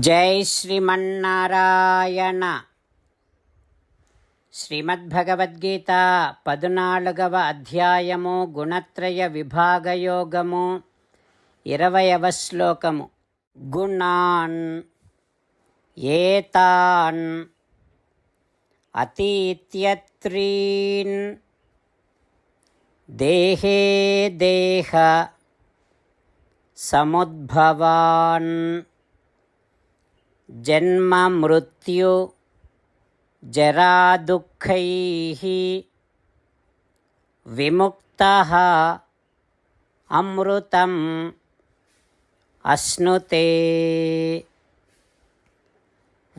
జై శ్రీమన్నారాయణ. శ్రీమద్భగవద్గీత పదునాలుగవ అధ్యాయము గుణత్రయ విభాగయోగము ఇరవయవ శ్లోకము. గుణాన్ ఏతాన్ అతీత్యత్రీన్ దేహే దేహ సముద్భవాన్. జన్మ మృత్యు జరాదుఃఖై విముక్త అమృతం అశ్నుతే.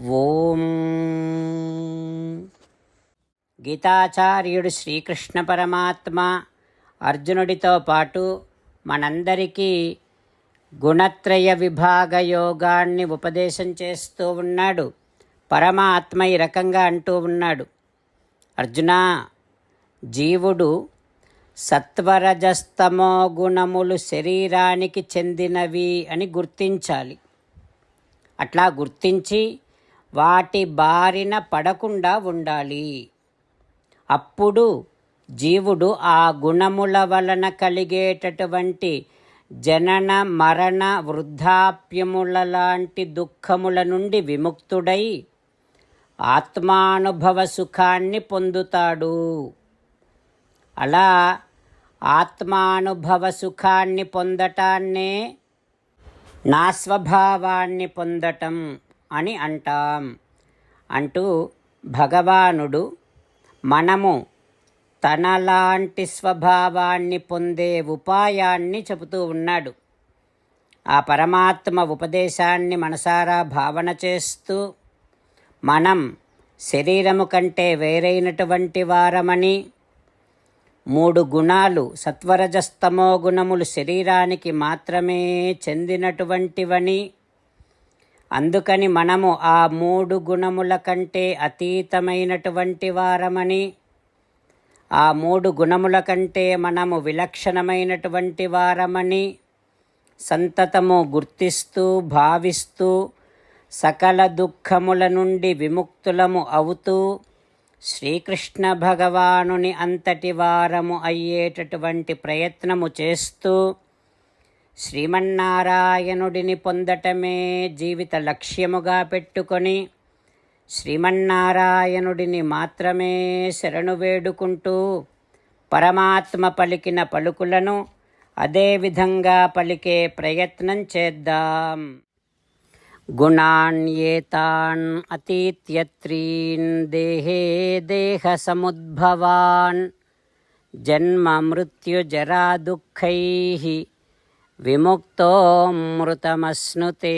ఓం. గీతాచార్యుడు శ్రీకృష్ణ పరమాత్మ అర్జునుడితో పాటు మనందరికీ గుణత్రయ విభాగ యోగాన్ని ఉపదేశం చేస్తూ ఉన్నాడు. పరమాత్మ ఈ రకంగా అంటూ ఉన్నాడు. అర్జున జీవుడు సత్వరజస్తమో గుణములు శరీరానికి చెందినవి అని గుర్తించాలి. అట్లా గుర్తించి వాటి బారిన పడకుండా ఉండాలి. అప్పుడు జీవుడు ఆ గుణముల వలన కలిగేటటువంటి జనన మరణ వృద్ధాప్యముల లాంటి దుఃఖముల నుండి విముక్తుడై ఆత్మానుభవ సుఖాన్ని పొందుతాడు. అలా ఆత్మానుభవ సుఖాన్ని పొందటాన్నే నా స్వభావాన్ని పొందటం అని అంటాం. అంటూ భగవానుడు మనము తనలాంటి స్వభావాన్ని పొందే ఉపాయాన్ని చెబుతూ ఉన్నాడు. ఆ పరమాత్మ ఉపదేశాన్ని మనసారా భావన చేస్తూ మనం శరీరము కంటే వేరైనటువంటి వారమని మూడు గుణాలు సత్వరజస్తమో గుణములు శరీరానికి మాత్రమే చెందినటువంటివని అందుకని మనము ఆ మూడు గుణముల కంటే అతీతమైనటువంటి వారమని ఆ మూడు గుణముల కంటే మనము విలక్షణమైనటువంటి వారమని సంతతము గుర్తిస్తూ భావిస్తూ సకల దుఃఖముల నుండి విముక్తులము అవుతూ శ్రీకృష్ణ భగవానుని అంతటి వారము అయ్యేటటువంటి ప్రయత్నము చేస్తూ శ్రీమన్నారాయణుడిని పొందటమే జీవిత లక్ష్యముగా పెట్టుకొని శ్రీమన్నారాయణుడిని మాత్రమే శరణు వేడుకుంటూ పరమాత్మ పలికిన పలుకులను అదేవిధంగా పలికే ప్రయత్నం చేద్దాం. గుణాన్యేతాన్ అతీత్యత్రీన్ దేహే దేహ సముద్భవాన్ జన్మ మృత్యుజరా దుఃఖై విముక్తోమృతమశ్నుతే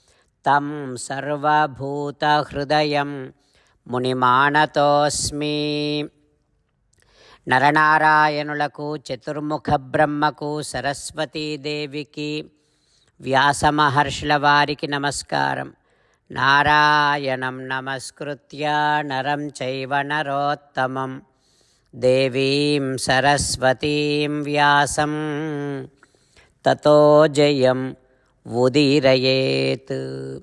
తం సర్వభూతహృదయం మునిమానతోస్మి నరనారాయణులకు చతుర్ముఖ బ్రహ్మకు సరస్వతీదేవికి వ్యాసమహర్షుల వారికి నమస్కారం నారాయణం నమస్కృత్య నరం చైవ నరోత్తమం దేవీం సరస్వతీం వ్యాసం తతో జయం ఉదీరయేత్.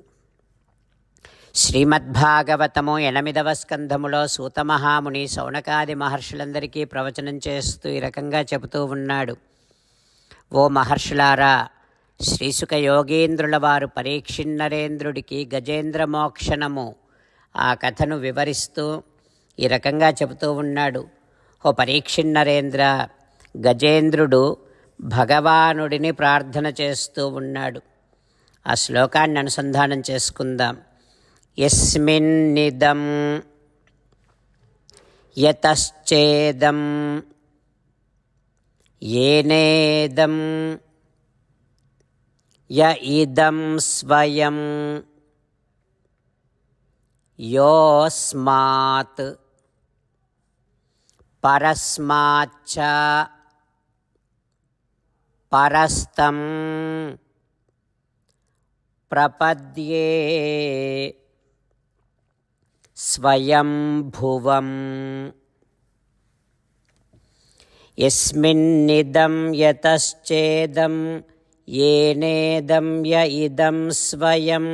శ్రీమద్భాగవతము ఎనిమిదవ స్కంధములో సూతమహాముని సౌనకాది మహర్షులందరికీ ప్రవచనం చేస్తూ ఈ రకంగా చెబుతూ ఉన్నాడు. ఓ మహర్షులారా శ్రీసుక యోగేంద్రుల వారు పరీక్షిన్నరేంద్రుడికి గజేంద్ర మోక్షణము ఆ కథను వివరిస్తూ ఈ రకంగా చెబుతూ ఉన్నాడు. ఓ పరీక్షిన్నరేంద్ర గజేంద్రుడు భగవానుడిని ప్రార్థన చేస్తూ ఉన్నాడు. ఆ శ్లోకాన్ని అనుసంధానం చేసుకుందాం. యస్మిన్నిదం యతశ్చేదం ఏనేదం య ఇదం స్వయం యోస్మాత్ పరస్మాచ్చ పరస్తం ప్రపద్యే స్వయంభువం. యస్మిన్నిదం యతశ్చేదం ఏనేదం య ఇదం స్వయం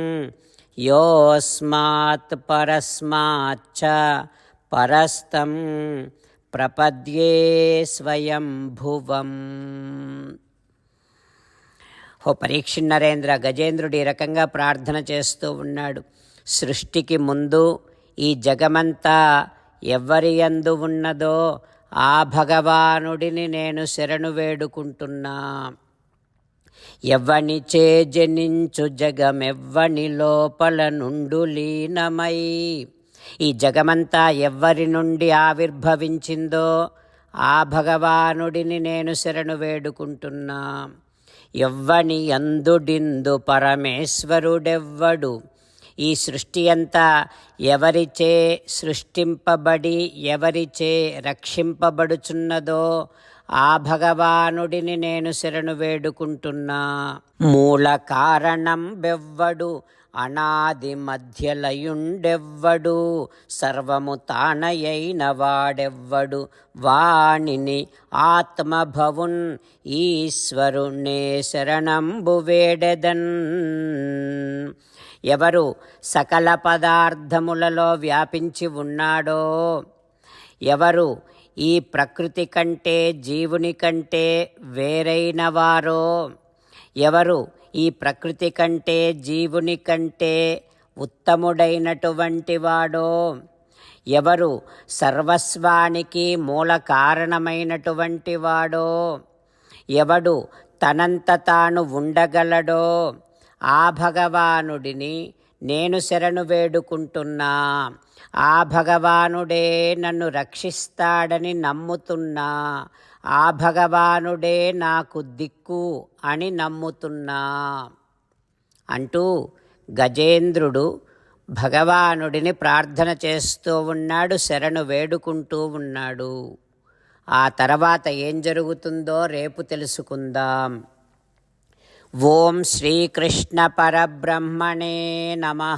యోస్మాత్ పరస్మాచ్చ పరస్తం ప్రపద్యే స్వయంభువం. ఓ పరీక్ష నరేంద్ర గజేంద్రుడు ఈ రకంగా ప్రార్థన చేస్తూ ఉన్నాడు. సృష్టికి ముందు ఈ జగమంతా ఎవరి యందు ఉన్నదో ఆ భగవానుడిని నేను శరణు వేడుకుంటున్నా. ఎవ్వని చే జనించు జగమెవ్వని లోపల నుండు లీనమై. ఈ జగమంతా ఎవ్వరి నుండి ఆవిర్భవించిందో ఆ భగవానుడిని నేను శరణు వేడుకుంటున్నా. ఎవ్వని ఎందుడిందు పరమేశ్వరుడెవ్వడు. ఈ సృష్టి అంతా ఎవరిచే సృష్టింపబడి ఎవరిచే రక్షింపబడుచున్నదో ఆ భగవానుడిని నేను శరణు వేడుకుంటున్నా. మూల కారణం బెవ్వడు అనాది మధ్యలయుండెవ్వడు సర్వము తానయైన వాడెవ్వడు. వాణిని ఆత్మభవున్ ఈశ్వరుణ్ణే శరణంబు వేడెదన్. ఎవరు సకల పదార్థములలో వ్యాపించి ఉన్నాడో ఎవరు ఈ ప్రకృతి కంటే జీవుని కంటే వేరైన వారో. ఎవరు? ఈ ప్రకృతి కంటే జీవుని కంటే ఉత్తముడైనటువంటి వాడో. ఎవరు? సర్వస్వానికి మూల కారణమైనటువంటి వాడో. ఎవడు? తనంత తాను ఉండగలడో. ఆ భగవానుడిని నేను శరణు వేడుకుంటున్నా. ఆ భగవానుడే నన్ను రక్షిస్తాడని నమ్ముతున్నా. ఆ భగవానుడే నాకు దిక్కు అని నమ్ముతున్నా. అంటూ గజేంద్రుడు భగవానుడిని ప్రార్థన చేస్తూ ఉన్నాడు శరణు వేడుకుంటూ ఉన్నాడు. ఆ తర్వాత ఏం జరుగుతుందో రేపు తెలుసుకుందాం. ఓం శ్రీకృష్ణ పరబ్రహ్మణే నమ.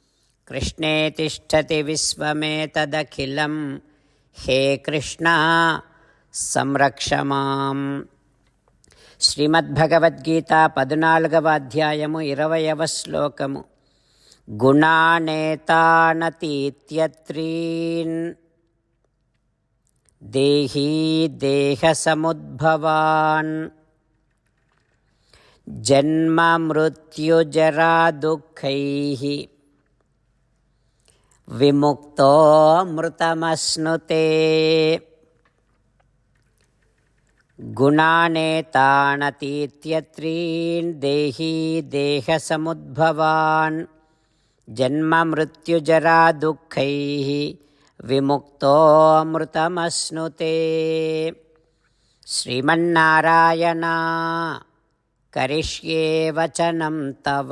కృష్ణే తిష్టతి విశ్వమేతదఖిలం. హే కృష్ణ సంరక్ష మాం. శ్రీమద్భగవద్గీత పద్నాలుగవ అధ్యాయము ఇరవయవ శ్లోకము. గుణానేతానతీత్యత్రీన్. దేహీ దేహసముద్భవాన్. జన్మ మృత్యుజరా దుఃఖై. విముక్తోమృతమశ్నుతే గుణానేతానతీత్యత్రీన్ దేహీ దేహసముద్భవాన్. జన్మమృత్యుజరా దుఃఖై దుఃఖైః శ్రీమన్నారాయణ కరిష్యే వచనం తవ.